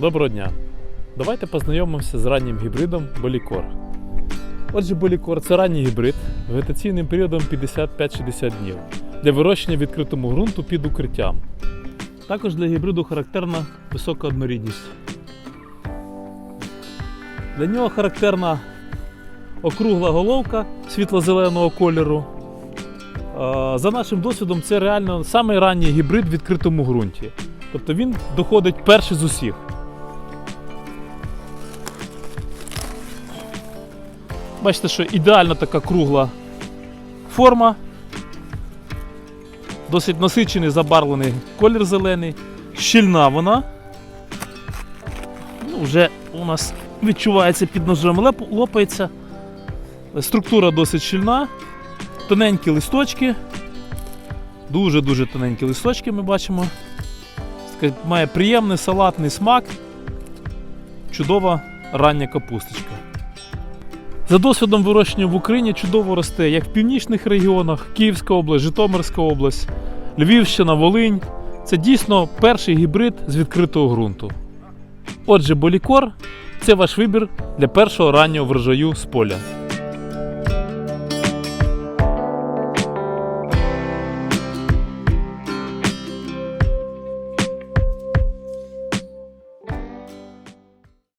Доброго дня! Давайте познайомимося з раннім гібридом Болікор. Отже, Болікор це ранній гібрид вегетаційним періодом 55-60 днів для вирощення відкритому ґрунту під укриттям. Також для гібриду характерна висока однорідність. Для нього характерна округла головка світло-зеленого кольору. За нашим досвідом, це реально самий ранній гібрид в відкритому ґрунті. Тобто він доходить перший з усіх. Бачите, що ідеально така кругла форма. Досить насичений забарвлений колір зелений. Щільна вона. Ну, вже у нас відчувається під ножем лопається. Структура досить щільна. Тоненькі листочки. Дуже-дуже тоненькі листочки ми бачимо. Має приємний салатний смак. Чудова рання капусточка. За досвідом вирощення в Україні чудово росте як в північних регіонах, Київська область, Житомирська область, Львівщина, Волинь. Це дійсно перший гібрид з відкритого ґрунту. Отже, болікор це ваш вибір для першого раннього врожаю з поля.